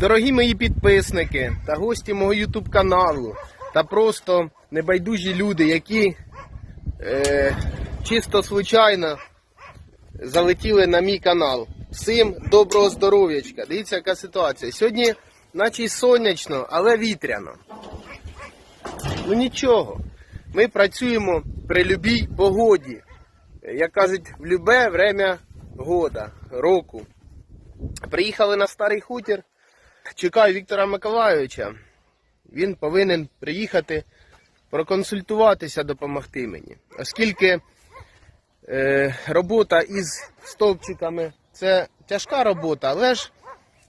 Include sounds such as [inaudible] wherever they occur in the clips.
Дорогі мої підписники та гості мого YouTube каналу, та просто небайдужі люди, які е, чисто случайно залетіли на мій канал. Всім доброго здоров'ячка. Дивіться, яка ситуація. Сьогодні, наче й сонячно, але вітряно. Ну нічого. Ми працюємо при любій погоді. Як кажуть, в любе время года, року. Приїхали на старий хутір. Чекаю Віктора Миколайовича. Він повинен приїхати проконсультуватися, допомогти мені. Оскільки е, робота із стовпчиками це тяжка робота, але ж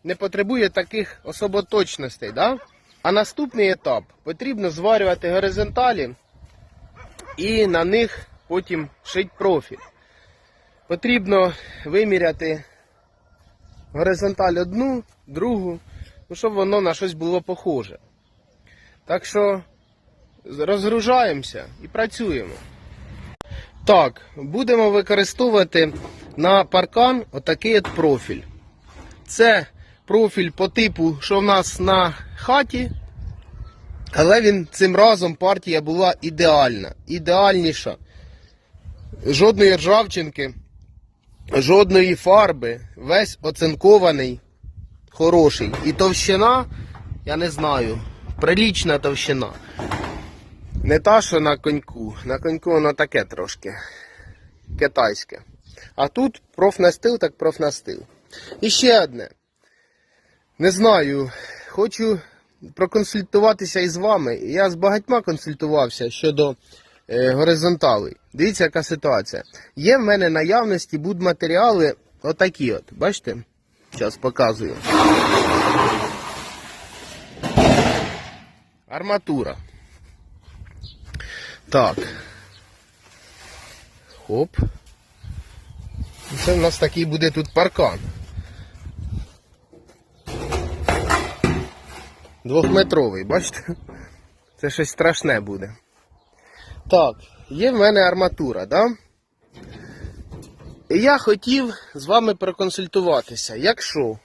не потребує таких особоточностей. Да? А наступний етап потрібно зварювати горизонталі і на них потім шить профіль. Потрібно виміряти горизонталь одну, другу, ну, щоб воно на щось було похоже. Так що розгружаємося і працюємо. Так, будемо використовувати на паркан отакий от профіль. Це профіль по типу, що в нас на хаті, але він цим разом партія була ідеальна, ідеальніша. Жодної ржавчинки, жодної фарби, весь оцинкований, хороший. І товщина, я не знаю, прилічна товщина. Не та, що на коньку. На коньку воно таке трошки. Китайське. А тут профнастил, так профнастил. І ще одне. Не знаю, хочу проконсультуватися із вами. Я з багатьма консультувався щодо е, горизонталей. Дивіться, яка ситуація. Є в мене наявності будматеріали отакі от. Бачите? Зараз показую. Арматура. Так. Хоп. Це в нас такий буде тут паркан. Двохметровий, бачите? Це щось страшне буде. Так, є в мене арматура, да? Я хотів з вами проконсультуватися. Якщо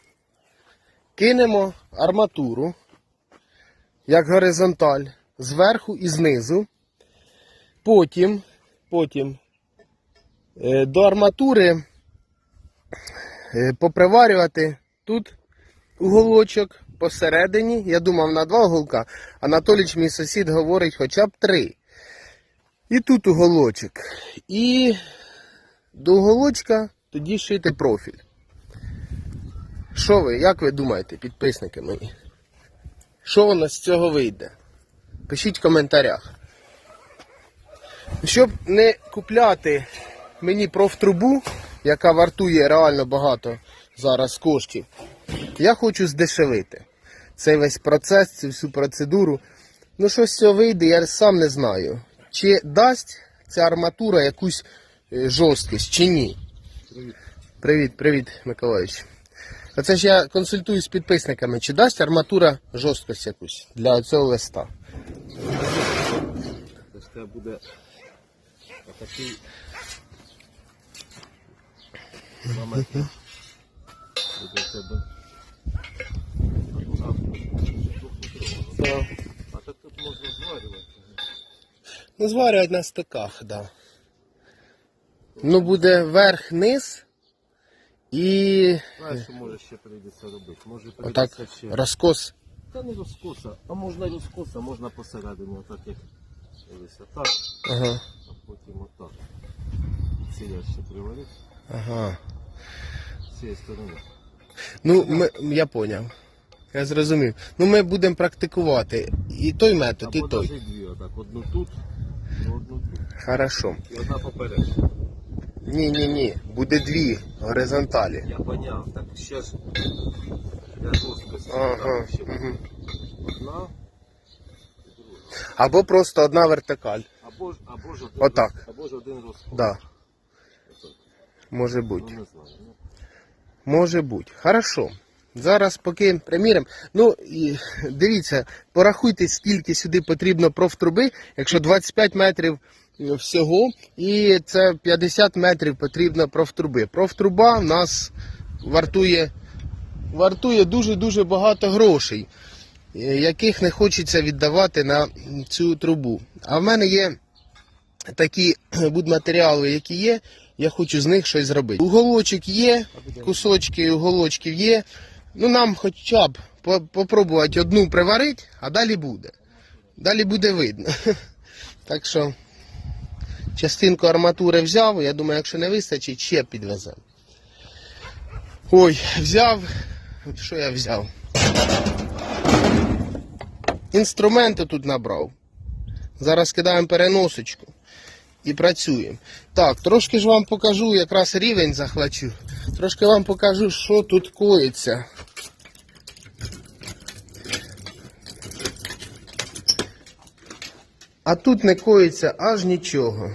кинемо арматуру, як горизонталь, зверху і знизу, потім, потім е, до арматури е, поприварювати тут уголочок посередині. Я думав на два уголка. Анатоліч, мій сусід, говорить хоча б три. І тут уголочок. І до уголочка тоді шити профіль. Що ви, як ви думаєте, підписники мої? Що воно з цього вийде? Пишіть в коментарях. Щоб не купляти мені профтрубу, яка вартує реально багато зараз коштів, я хочу здешевити цей весь процес, цю всю процедуру. Ну, що з цього вийде, я сам не знаю. Чи дасть ця арматура якусь жорсткість, чи ні. Привіт, привіт, Миколаївич. Оце ж я консультую з підписниками, чи дасть арматура жорсткість якусь для цього листа. Це буде отакий момент. Буде тебе. А так тут можна зварювати. Ну, зварювати на стиках, так. Да. Ну, буде верх-низ і Знаєш, що може ще прийдеться робити? Може отак прийдеться ще. розкос. Та не розкоса, а можна розкоса, можна посередині, отак як дивися, так, Ага. а потім отак. Ці я ще приварив, Ага. з цієї сторони. Ну, ми, я поняв. Я зрозумів. Ну, ми будемо практикувати і той метод, і Або той. навіть дві, отак, одну тут, і одну тут. Хорошо. І одна поперед. Ні, ні, ні. Буде дві горизонталі. Я поняв, так ще ж для жорсткості. Ага. ще Угу. Одна, Або просто одна вертикаль. або ж, або ж один, Отак. роз- або ж один розход. Да. Може Ну, бути. не знаю. Ну, Може бути. Хорошо. Зараз поки приміримо. Ну, і дивіться, порахуйте, скільки сюди потрібно профтруби, якщо 25 метрів всього, і це 50 метрів потрібно профтруби. Профтруба в нас вартує вартує дуже-дуже багато грошей, е, яких не хочеться віддавати на цю трубу. А в мене є такі [clears throat] будматеріали, які є, я хочу з них щось зробити. Уголочок є, кусочки уголочків є. Ну нам хоча б по- попробувати одну приварити, а далі буде. Далі буде видно. [laughs] Так що частинку арматури взяв, я думаю, якщо не вистачить, ще підвеземо. Ой, взяв. Що я взяв? Інструменти тут набрав. Зараз кидаємо переносочку і працюємо. Так, трошки ж вам покажу, якраз рівень захвачу. Трошки вам покажу, що тут коїться. А тут не коїться аж нічого.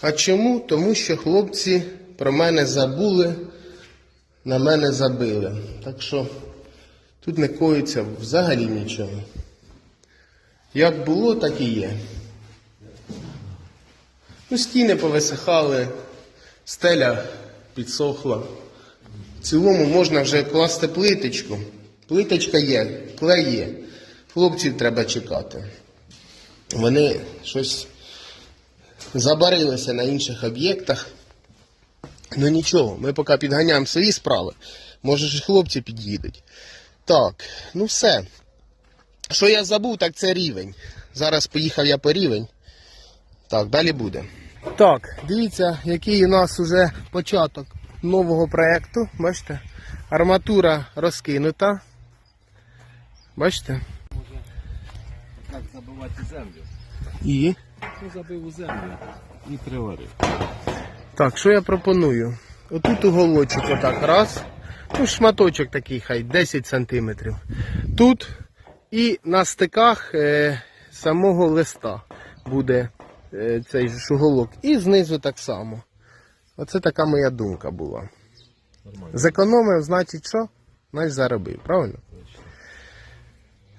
А чому? Тому що хлопці про мене забули, на мене забили. Так що тут не коїться взагалі нічого. Як було, так і є. Ну, стіни повисихали, стеля підсохла. В цілому можна вже класти плиточку. Плиточка є, клей є. Хлопців треба чекати. Вони щось забарилися на інших об'єктах. Ну нічого, ми поки підганяємо свої справи. Може ж хлопці під'їдуть. Так, ну все. Що я забув, так це рівень. Зараз поїхав я по рівень. Так, далі буде. Так, дивіться, який у нас уже початок нового проєкту. Бачите? Арматура розкинута. Бачите? Так забивати землю. І. Забив у землю і приварив. Так, що я пропоную? Отут уголочок отак раз. Ну, шматочок такий хай 10 сантиметрів. Тут і на стиках е, самого листа буде е, цей ж уголок. І знизу так само. Оце така моя думка була. Нормально. Зекономив, значить що? Значить заробив, правильно?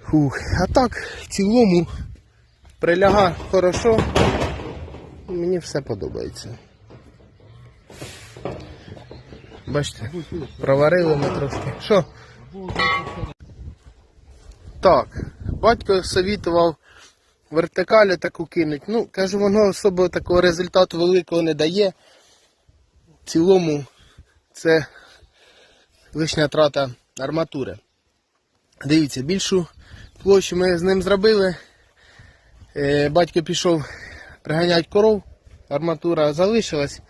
Фух. А так, в цілому приляга хорошо. Мені все подобається. Бачите, проварили ми трошки. Що? Так, батько совітував вертикалі таку кинуть. Ну, кажу, воно особо такого результату великого не дає. В цілому це лишня трата арматури. Дивіться, більшу площу ми з ним зробили. Е, Батько пішов приганяти коров, арматура залишилась.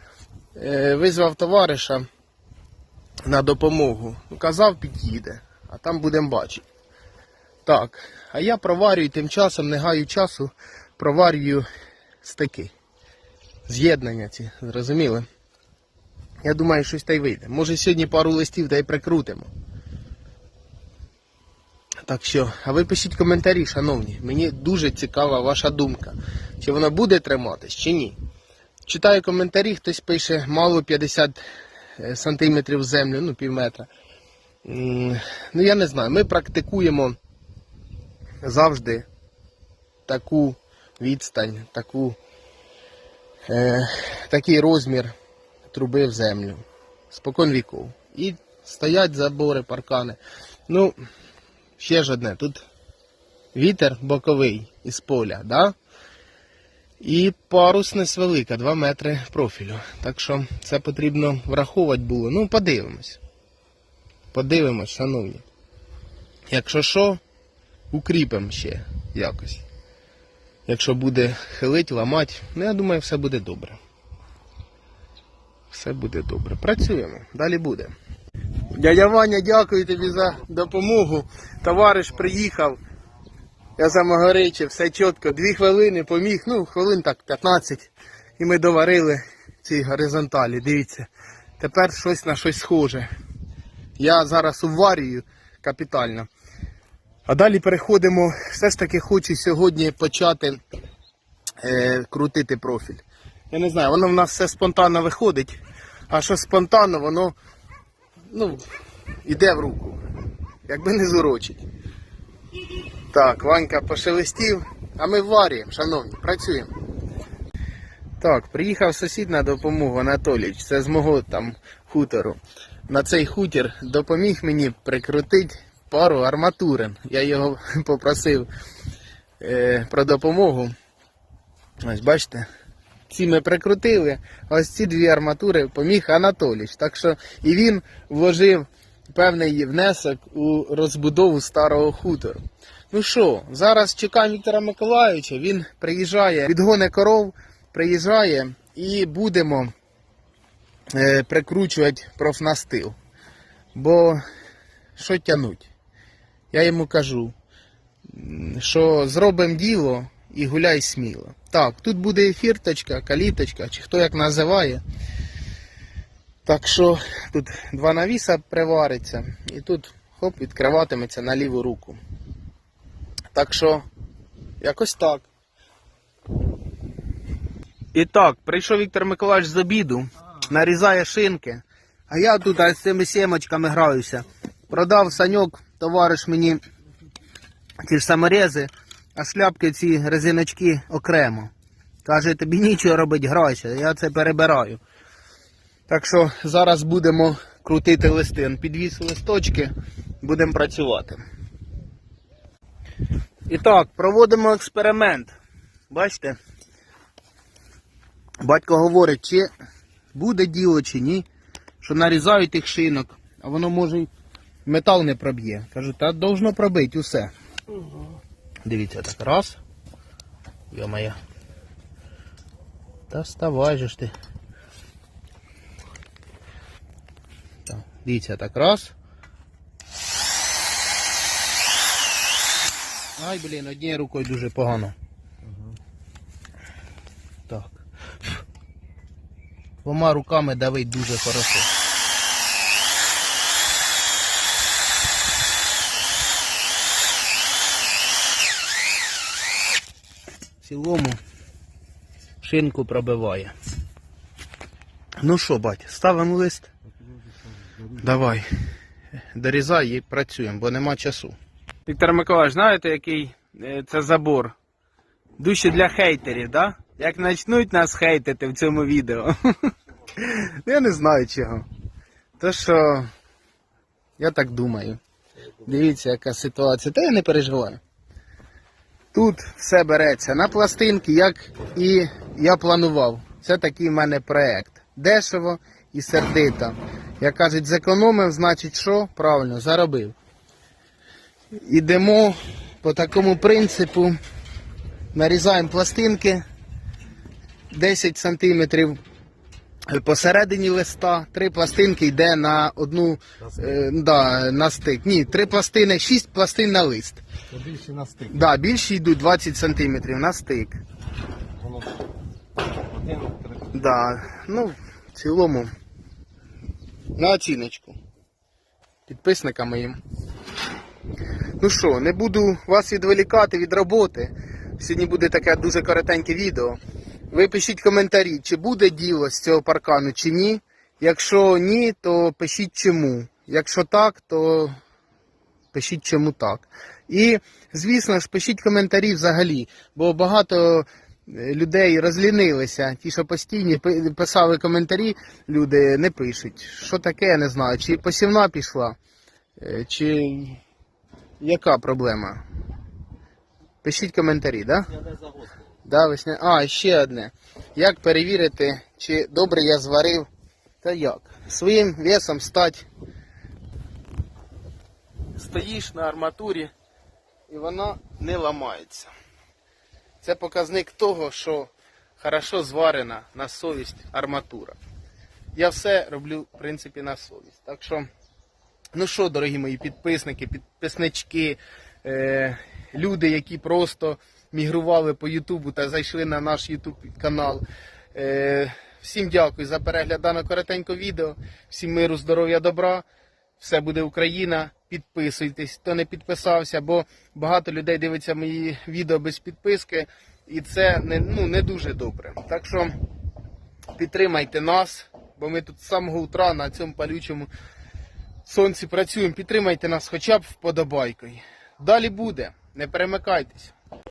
Е, Визвав товариша на допомогу. Ну, казав, під'їде, а там будемо бачити. Так, а я проварюю тим часом, не гаю часу, проварюю стики. З'єднання ці, зрозуміли? Я думаю, щось та й вийде. Може сьогодні пару листів та й прикрутимо. Так що, а ви пишіть коментарі, шановні. Мені дуже цікава ваша думка. Чи вона буде триматись, чи ні. Читаю коментарі, хтось пише мало 50 е, сантиметрів землю, ну пів метра. Ну я не знаю. Ми практикуємо завжди таку відстань, таку, е, такий розмір труби в землю. Спокон віков. І стоять забори, паркани. Ну, ще ж одне, тут вітер боковий із поля, да? І парусність велика, 2 метри профілю. Так що це потрібно враховувати було. Ну, подивимось. Подивимось, шановні. Якщо що, укріпимо ще якось. Якщо буде хилить, ламати, ну я думаю, все буде добре. Все буде добре. Працюємо, далі буде. Дядя Ваня, дякую тобі за допомогу. Товариш приїхав. Я замогоричив, все чітко. Дві хвилини поміг, ну, хвилин так 15. І ми доварили ці горизонталі. Дивіться. Тепер щось на щось схоже. Я зараз уварюю капітально. А далі переходимо. Все ж таки хочу сьогодні почати е, крутити профіль. Я не знаю, воно в нас все спонтанно виходить, а що спонтанно, воно ну, іде в руку. Якби не зурочить. Так, Ванька пошелестів, а ми варюємо, шановні, працюємо. Так, приїхав сусід на допомогу Анатолійович, це з мого там хутору. на цей хутір допоміг мені прикрутити пару арматурин. Я його [laughs] попросив е, про допомогу. Ось бачите, ці ми прикрутили, ось ці дві арматури поміг Анатоліч. Так що і він вложив певний внесок у розбудову старого хутору. Ну що, зараз чекаємо Віктора Миколайовича, він приїжджає, відгоне коров, приїжджає і будемо е, прикручувати профнастил. Бо що тянуть? Я йому кажу, що зробимо діло і гуляй сміло. Так, тут буде фірточка, каліточка, чи хто як називає. Так що тут два навіса привариться, і тут хоп, відкриватиметься на ліву руку. Так що, якось так. І так, прийшов Віктор Миколаївич з обіду, нарізає шинки, а я тут з цими сімочками граюся. Продав саньок, товариш мені ті ж саморези, а шляпки ці резиночки окремо. Каже, тобі нічого робити, грайся, я це перебираю. Так що зараз будемо крутити листи. Підвіз листочки, будемо працювати. І так, проводимо експеримент. Бачите? Батько говорить, чи буде діло, чи ні, що нарізають тих шинок, а воно може метал не проб'є. Кажу, та должно пробити усе. Дивіться так, раз. Йо-моє. Та вставай же ж ти. Так, дивіться так, раз. Ай, блін, однією рукою дуже погано. Так. Двома руками давить дуже хорошо. В цілому шинку пробиває. Ну що, бать, ставимо лист. Давай. Дорізай і працюємо, бо нема часу. Віктор Миколаївич, знаєте, який е, це забор? Душі для хейтерів, да? Як почнуть нас хейтити в цьому відео. Ну, Я не знаю чого. То що я так думаю. Дивіться, яка ситуація. Та я не переживаю. Тут все береться на пластинки, як і я планував. Це такий в мене проект. Дешево і сердито. Як кажуть, зекономив, значить що? Правильно, заробив. Ідемо по такому принципу. Нарізаємо пластинки 10 см посередині листа. Три пластинки йде на одну е, да, на стик. Ні, три пластини, 6 пластин на лист. Це більше на стик. Да, більші йдуть 20 см на стик. Воно один, три. Да, ну, в цілому на оціночку. Підписникам моїм. Ну що, не буду вас відволікати від роботи. Сьогодні буде таке дуже коротеньке відео. Ви пишіть коментарі, чи буде діло з цього паркану, чи ні. Якщо ні, то пишіть чому. Якщо так, то пишіть чому так. І, звісно ж, пишіть коментарі взагалі, бо багато е, людей розлінилися. Ті, що постійні писали коментарі, люди не пишуть. Що таке, я не знаю. Чи посівна пішла, е, чи яка проблема? Пишіть коментарі, так? Да? Да, весня. А, ще одне. Як перевірити, чи добре я зварив? Та як? Своїм весом стать. Стоїш на арматурі і вона не ламається. Це показник того, що хорошо зварена на совість арматура. Я все роблю, в принципі, на совість. Так що, ну що, дорогі мої підписники, підписнички, е, люди, які просто мігрували по Ютубу та зайшли на наш Ютуб канал. Е, всім дякую за перегляд даного коротенького відео. Всім миру, здоров'я, добра. Все буде Україна. Підписуйтесь, хто не підписався, бо багато людей дивиться мої відео без підписки, і це не, ну, не дуже добре. Так що підтримайте нас, бо ми тут з самого утра на цьому палючому сонці працюємо. Підтримайте нас хоча б вподобайкою. Далі буде, не перемикайтесь.